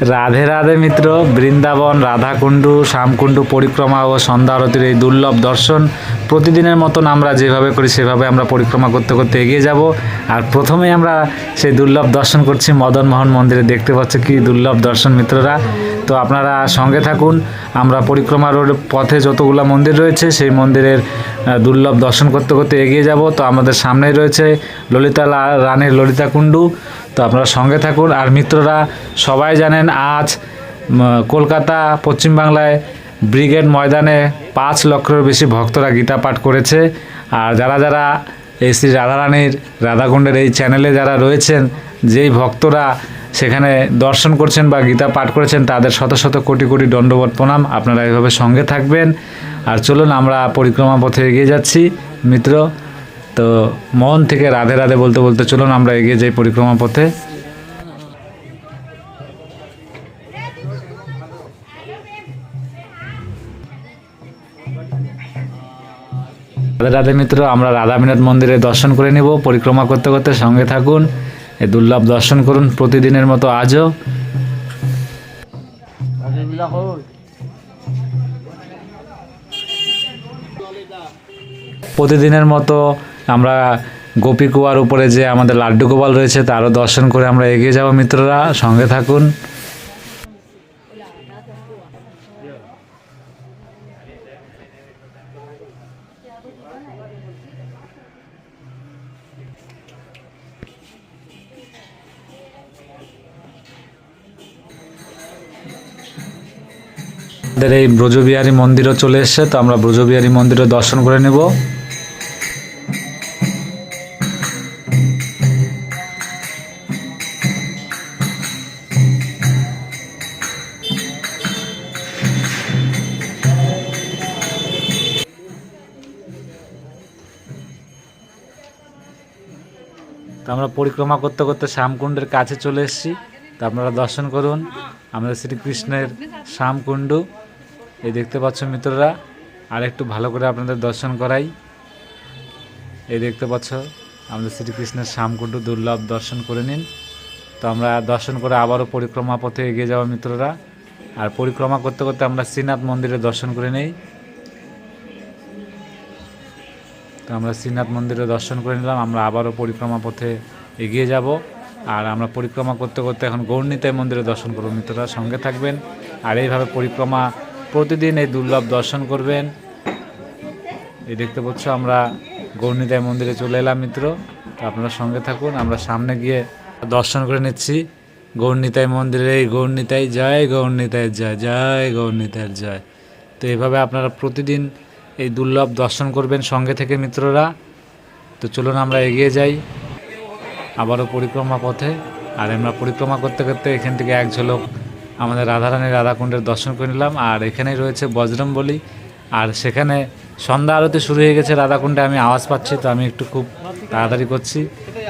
রাধে রাধে মিত্র, বৃন্দাবন, রাধাকুণ্ডু, শ্যামকুণ্ডু, পরিক্রমা ও সন্ধ্যা আরতির এই দুর্লভ দর্শন। প্রতিদিনের মতন আমরা যেভাবে করি, সেভাবে আমরা পরিক্রমা করতে করতে এগিয়ে যাব। আর প্রথমেই আমরা সেই দুর্লভ দর্শন করছি, মদন মোহন মন্দিরে দেখতে পাচ্ছ কি দুর্লভ দর্শন মিত্ররা। তো আপনারা সঙ্গে থাকুন, আমরা পরিক্রমা রোড পথে যতগুলো মন্দির রয়েছে, সেই মন্দিরের দুর্লভ দর্শন করতে করতে এগিয়ে যাব। তো আমাদের সামনেই রয়েছে ললিতা রানীর ললিতা কুণ্ডু তো আপনারা সঙ্গে থাকুন। আর মিত্ররা, সবাই জানেন আজ কলকাতা, পশ্চিমবাংলায় ব্রিগেড ময়দানে পাঁচ লক্ষের বেশি ভক্তরা গীতা পাঠ করেছে। আর যারা যারা এই শ্রী রাধারানীর রাধাকুণ্ডের এই চ্যানেলে যারা রয়েছেন, যেই ভক্তরা সেখানে দর্শন করছেন বা গীতা পাঠ করেছেন, তাদের শত শত কোটি কোটি দণ্ডবত প্রণাম। আপনারা এইভাবে সঙ্গে থাকবেন। আর চলুন, আমরা পরিক্রমা পথে এগিয়ে যাচ্ছি। মিত্র তো মন থেকে রাধে রাধে বলতে বলতে চলুন, আমরা এগিয়ে যাই পরিক্রমা পথে। রাধে রাধে মিত্র, আমরা রাধামিনাথ মন্দিরে দর্শন করে নিব। পরিক্রমা করতে করতে সঙ্গে থাকুন, এই দুর্লভ দর্শন করুন প্রতিদিনের মতো আজও। প্রতিদিনের মতো আমরা গোপী কুয়ার উপরে যে আমাদের লাড্ডু গোপাল রয়েছে, তারও দর্শন করে আমরা এগিয়ে যাব মিত্ররা। সঙ্গে থাকুন। আমাদের এই ব্রজবিহারী মন্দিরও চলে এসছে, তো আমরা ব্রজবিহারী মন্দিরও দর্শন করে নেব। তো আমরা পরিক্রমা করতে করতে শ্যামকুণ্ডের কাছে চলে এসেছি। তো আপনারা দর্শন করুন। আমাদের শ্রীকৃষ্ণের শ্যামকুণ্ড। এই দেখতে পাচ্ছ মিত্ররা, আর একটু ভালো করে আপনাদের দর্শন করাই। এই দেখতে পাচ্ছ, আমাদের শ্রীকৃষ্ণের শ্যামকুণ্ড দুর্লভ দর্শন করে নিন। তো আমরা দর্শন করে আবারও পরিক্রমা পথে এগিয়ে যাওয়া মিত্ররা। আর পরিক্রমা করতে করতে আমরা শ্রীনাথ মন্দিরে দর্শন করে নেই। তো আমরা শ্রীনাথ মন্দিরে দর্শন করে নিলাম, আমরা আবারও পরিক্রমা পথে এগিয়ে যাব। আর আমরা পরিক্রমা করতে করতে এখন গৌরনীতাই মন্দিরে দর্শন করব। মিত্ররা সঙ্গে থাকবেন। আর এইভাবে পরিক্রমা প্রতিদিন এই দুর্লভ দর্শন করবেন। এই দেখতে পাচ্ছ আমরা গৌরনীতাই মন্দিরে চলে এলাম মিত্র। তো আপনারা সঙ্গে থাকুন, আমরা সামনে গিয়ে দর্শন করে নিচ্ছি। গৌরনীতাই মন্দিরে এই গৌরনীতাই জয়, গৌরনীতায় জয় জয় গৌরনীতায়ের জয়। তো এইভাবে আপনারা প্রতিদিন এই দুর্লভ দর্শন করবেন সঙ্গে থেকে মিত্ররা। তো চলুন আমরা এগিয়ে যাই। আবারও পরিক্রমা পথে। আর আমরা পরিক্রমা করতে করতে এখান থেকে এক ঝলক আমাদের রাধারানী রাধাকুণ্ডের দর্শন করে নিলাম। আর এখানেই রয়েছে বজরংবলী আর সেখানে সন্ধ্যা আরতি শুরু হয়ে গেছে রাধাকুণ্ডে। আমি আওয়াজ পাচ্ছি, তো আমি একটু খুব তাড়াতাড়ি করছি।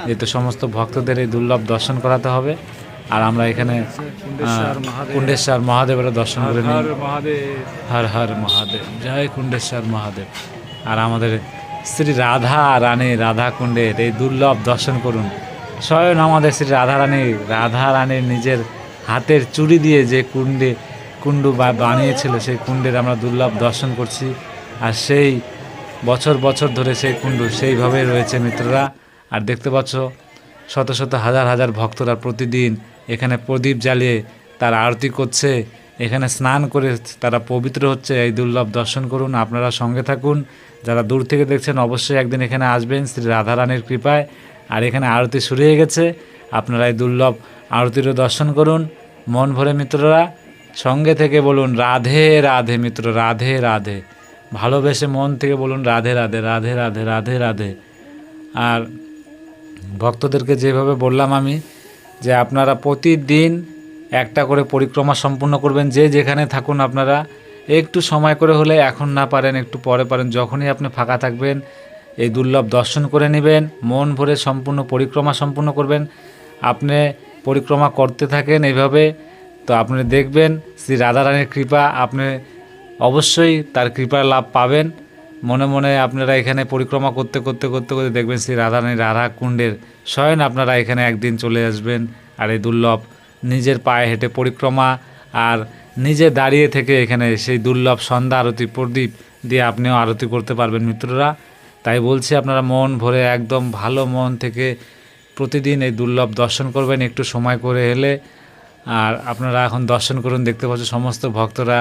যেহেতু সমস্ত ভক্তদের এই দুর্লভ দর্শন করাতে হবে। আর আমরা এখানে কুণ্ডেশ্বর মহাদেবের দর্শন করে নিই হর হর মহাদেব। জয় কুণ্ডেশ্বর মহাদেব। আর আমাদের শ্রী রাধা রানী রাধা কুণ্ডের এই দুর্লভ দর্শন করুন। স্বয়ং আমাদের শ্রী রাধা রানী রাধা রানীর নিজের হাতের চুড়ি দিয়ে যে কুণ্ডে কুণ্ডু বা- বানিয়েছিল সেই কুণ্ডের আমরা দুর্লভ দর্শন করছি। আর সেই বছর বছর ধরে সেই কুণ্ডু সেইভাবে রয়েছে মিত্ররা। আর দেখতে পাচ্ছ শত শত হাজার হাজার ভক্তরা প্রতিদিন এখানে প্রদীপ জ্বালিয়ে তারা আরতি করছে, এখানে স্নান করে তারা পবিত্র হচ্ছে। এই দুর্লভ দর্শন করুন, আপনারা সঙ্গে থাকুন। যারা দূর থেকে দেখছেন, অবশ্যই একদিন এখানে আসবেন শ্রী রাধারানীর কৃপায়। আর এখানে আরতি শুরু হয়ে গেছে, আপনারা এই দুর্লভ আরতিরও দর্শন করুন। মন ভরে মিত্ররা, সঙ্গে থেকে বলুন, রাধে রাধে মিত্র, রাধে রাধে। ভালোবেসে মন থেকে বলুন, রাধে রাধে রাধে রাধে রাধে রাধে। আর ভক্তদেরকে যেভাবে বললাম আমি যে আপনারা প্রতিদিন একটা করে পরিক্রমা সম্পূর্ণ করবেন, যে যেখানে থাকুন আপনারা, একটু সময় করে হলে এখন না পারেন, একটু পরে পারেন। যখনই আপনি ফাঁকা থাকবেন, এই দুর্লভ দর্শন করে নেবেন, মন ভরে সম্পূর্ণ পরিক্রমা সম্পূর্ণ করবেন। আপনি পরিক্রমা করতে থাকেন এইভাবে, তো আপনি দেখবেন শ্রী রাধারানীর কৃপা, আপনি অবশ্যই তার কৃপার লাভ পাবেন। মনে মনে আপনারা এখানে পরিক্রমা করতে করতে করতে করতে দেখবেন শ্রী রাধারানী রাধা কুণ্ডের স্বয়ং আপনারা এখানে একদিন চলে আসবেন। আর এই দুর্লভ নিজের পায়ে হেঁটে পরিক্রমা আর নিজে দাঁড়িয়ে থেকে এখানে সেই দুর্লভ সন্ধ্যা আরতি প্রদীপ দিয়ে আপনিও আরতি করতে পারবেন মিত্ররা। তাই বলছি আপনারা মন ভরে একদম ভালো মন থেকে প্রতিদিন এই দুর্লভ দর্শন করবেন একটু সময় করে এলে। আর আপনারা এখন দর্শন করুন, দেখতে পাচ্ছেন সমস্ত ভক্তরা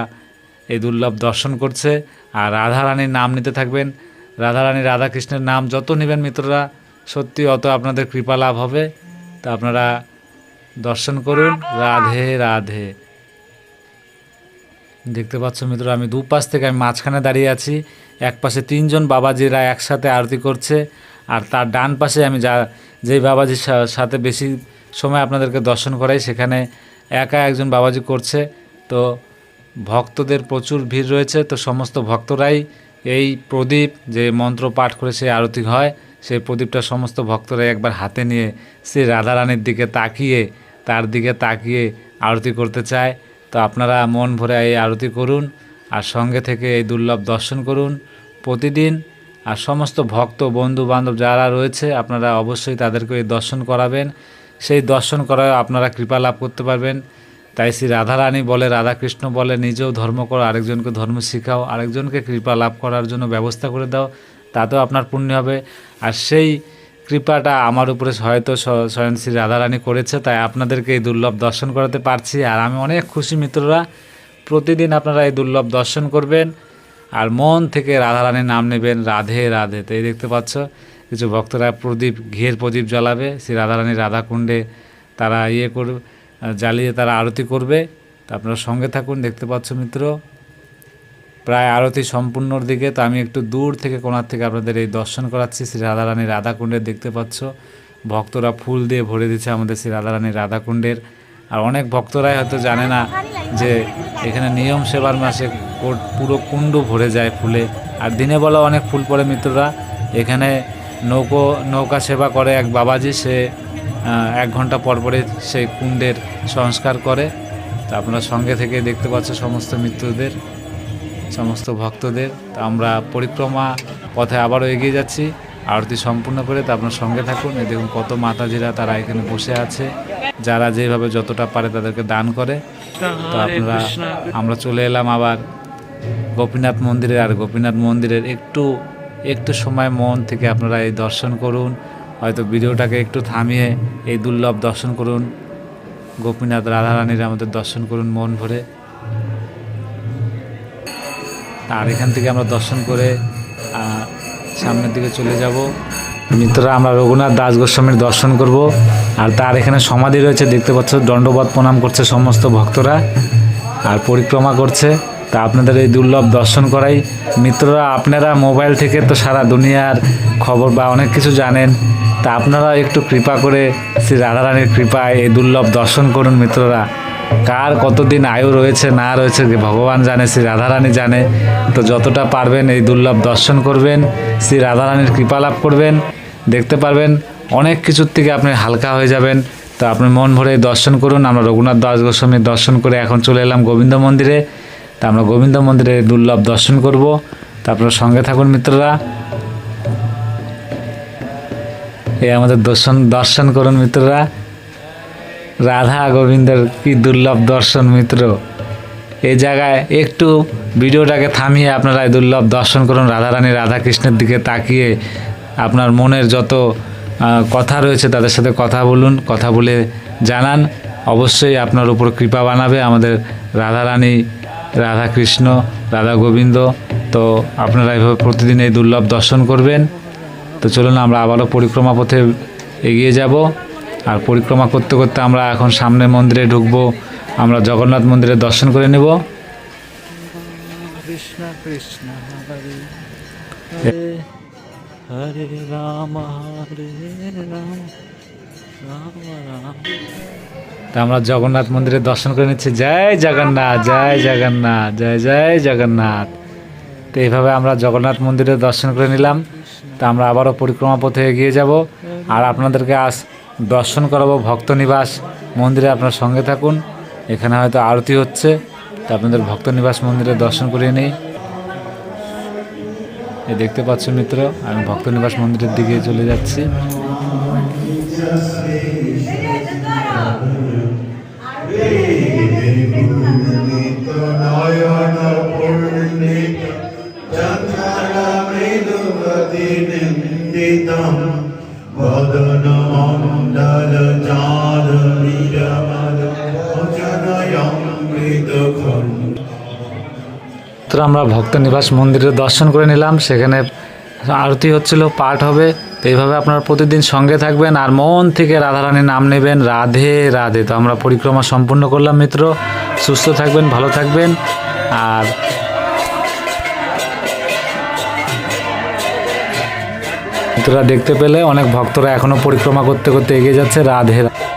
এই দুর্লভ দর্শন করছে। আর রাধারানীর নাম নিতে থাকবেন। রাধারানী রাধাকৃষ্ণের নাম যত নেবেন মিত্ররা, সত্যি অত আপনাদের কৃপা লাভ হবে। তা আপনারা দর্শন করুন। রাধে রাধে। দেখতে পাচ্ছ মিত্র আমি দুপাশ থেকে আমি মাঝখানে দাঁড়িয়ে আছি। এক পাশে তিনজন বাবাজিরা একসাথে আরতি করছে। আর তার ডান পাশে আমি যা, যেই বাবাজির সাথে বেশি সময় আপনাদেরকে দর্শন করাই, সেখানে একা একজন বাবাজি করছে। তো ভক্তদের প্রচুর ভিড় রয়েছে, তো সমস্ত ভক্তরাই এই প্রদীপ যে মন্ত্র পাঠ করে সেই আরতি হয়, সেই প্রদীপটা সমস্ত ভক্তরাই একবার হাতে নিয়ে শ্রী রাধারানীর দিকে তাকিয়ে, তার দিকে তাকিয়ে আরতি করতে চায়। তো আপনারা মন ভরে এই আরতি করুন আর সঙ্গে থেকে এই দুর্লভ দর্শন করুন প্রতিদিন। আর সমস্ত ভক্ত বন্ধু বান্ধব যারা রয়েছে, আপনারা অবশ্যই তাদেরকে এই দর্শন করাবেন। সেই দর্শন করায় আপনারা কৃপা লাভ করতে পারবেন। তাই শ্রী রাধারানী বলে, রাধাকৃষ্ণ বলে, নিজেও ধর্ম করো, আরেকজনকে ধর্ম শেখাও, আরেকজনকে কৃপা লাভ করার জন্য ব্যবস্থা করে দাও, তাতেও আপনার পুণ্য হবে। আর সেই কৃপাটা আমার উপরে হয়তো স্বয়ং শ্রী রাধারানী করেছে, তাই আপনাদেরকে এই দুর্লভ দর্শন করাতে পারছি। আর আমি অনেক খুশি মিত্ররা, প্রতিদিন আপনারা এই দুর্লভ দর্শন করবেন, আর মন থেকে রাধারানীর নাম নেবেন রাধে রাধে। তো এই দেখতে পাচ্ছ, কিছু ভক্তরা প্রদীপ, ঘিয়ের প্রদীপ জ্বালাবে, শ্রী রাধারানী রাধাকুণ্ডে তারা ইয়ে করবে জ্বালিয়ে তারা আরতি করবে। তা আপনারা সঙ্গে থাকুন, দেখতে পাচ্ছ মিত্র। প্রায় আরতি সম্পূর্ণর দিকে, তো আমি একটু দূর থেকে কোনার থেকে আপনাদের এই দর্শন করাচ্ছি। শ্রী রাধারানী রাধাকুণ্ডের দেখতে পাচ্ছ, ভক্তরা ফুল দিয়ে ভরে দিচ্ছে আমাদের শ্রী রাধারানী রাধাকুণ্ডের। আর অনেক ভক্তরাই হয়তো জানে না যে এখানে নিয়ম সেবার মাসে পুরো কুণ্ড ভরে যায় ফুলে। আর দিনে বলা অনেক ফুল পড়ে মিত্ররা। এখানে নৌকো, নৌকা সেবা করে এক বাবাজি, সে এক ঘণ্টা পর পরে সেই কুণ্ডের সংস্কার করে। তা আপনারা সঙ্গে থেকে দেখতে পাচ্ছ সমস্ত মিত্রদের সমস্ত ভক্তদের। তা আমরা পরিক্রমা পথে আবারও এগিয়ে যাচ্ছি। আরতি সম্পূর্ণ করে তা আপনার সঙ্গে থাকুন। এই দেখুন কত মাতাজিরা তারা এখানে বসে আছে। যারা যেভাবে যতটা পারে তাদেরকে দান করে। তো আপনারা আমরা চলে এলাম আবার গোপীনাথ মন্দিরে আর গোপীনাথ মন্দিরের একটু একটু সময় মন থেকে আপনারা এই দর্শন করুন। হয়তো ভিডিওটাকে একটু থামিয়ে এই দুর্লভ দর্শন করুন। গোপীনাথ রাধারানীর আমাদের দর্শন করুন মন ভরে। আর এখান থেকে আমরা দর্শন করে সামনের দিকে চলে যাব। মিত্ররা আমরা রঘুনাথ দাস গোস্বামীর দর্শন করব। আর তার এখানে সমাধি রয়েছে, দেখতে পাচ্ছ দণ্ডবত প্রণাম করছে সমস্ত ভক্তরা। আর পরিক্রমা করছে, তা আপনাদের এই দুর্লভ দর্শন করাই। মিত্ররা, আপনারা মোবাইল থেকে তো সারা দুনিয়ার খবর বা অনেক কিছু জানেন। তা আপনারা একটু কৃপা করে শ্রী রাধারানীর কৃপায় এই দুর্লভ দর্শন করুন মিত্ররা। কার কতদিন আয়ু রয়েছে, না রয়েছে ভগবান জানে, শ্রী রাধারানী জানে, তো যতটা পারবেন এই দুর্লভ দর্শন করবেন, শ্রী রাধারানীর কৃপা লাভ করবেন। দেখতে পারবেন, অনেক কিছুর থেকে আপনি হালকা হয়ে যাবেন। তো আপনি মন ভরে দর্শন করুন। আমরা রঘুনাথ দাস গোস্বামীর দর্শন করে এখন চলে এলাম গোবিন্দ মন্দিরে। তা আমরা গোবিন্দ মন্দিরে দুর্লভ দর্শন করব। তা আপনারা সঙ্গে থাকুন মিত্ররা। এই আমাদের দর্শন দর্শন করুন মিত্ররা। রাধা গোবিন্দের কি দুর্লভ দর্শন মিত্র। এই জায়গায় একটু ভিডিওটাকে থামিয়ে আপনারা এই দুর্লভ দর্শন করুন। রাধারানী রাধাকৃষ্ণের দিকে তাকিয়ে আপনার মনের যত কথা রয়েছে তাদের সাথে কথা বলুন, কথা বলে জানান। অবশ্যই আপনার উপর কৃপা বানাবে আমাদের রাধারানী রাধাকৃষ্ণ, রাধা গোবিন্দ। তো আপনারা এইভাবে প্রতিদিন এই দুর্লভ দর্শন করবেন। তো চলুন আমরা আবারও পরিক্রমা পথে এগিয়ে যাব। আর পরিক্রমা করতে করতে আমরা এখন সামনে মন্দিরে ঢুকবো। আমরা জগন্নাথ মন্দিরে দর্শন করে নেব। তা আমরা জগন্নাথ মন্দিরে দর্শন করে নিচ্ছি। জয় জগন্নাথ জয় জগন্নাথ, জয় জয় জগন্নাথ। তো এইভাবে আমরা জগন্নাথ মন্দিরে দর্শন করে নিলাম। তা আমরা আবারও পরিক্রমা পথে এগিয়ে যাব। আর আপনাদেরকে আজ দর্শন করাবো ভক্ত নিবাস মন্দিরে, আপনার সঙ্গে থাকুন। এখানে হয়তো আরতি হচ্ছে, তা আপনাদের ভক্ত নিবাস মন্দিরে দর্শন করিয়ে নেই। এ দেখতে পাচ্ছ মিত্র, আমি ভক্ত নিবাস মন্দিরের দিকে চলে যাচ্ছি। আমরা ভক্ত নিবাস মন্দিরের দর্শন করে নিলাম। সেখানে আরতি হচ্ছিল, পাঠ হবে। তো এইভাবে আপনারা প্রতিদিন সঙ্গে থাকবেন আর মন থেকে রাধারানীর নাম নেবেন রাধে রাধে। তো আমরা পরিক্রমা সম্পূর্ণ করলাম, মিত্র। সুস্থ থাকবেন, ভালো থাকবেন। আর মিত্ররা দেখতে পেলে অনেক ভক্তরা এখনও পরিক্রমা করতে করতে এগিয়ে যাচ্ছে। রাধে রা-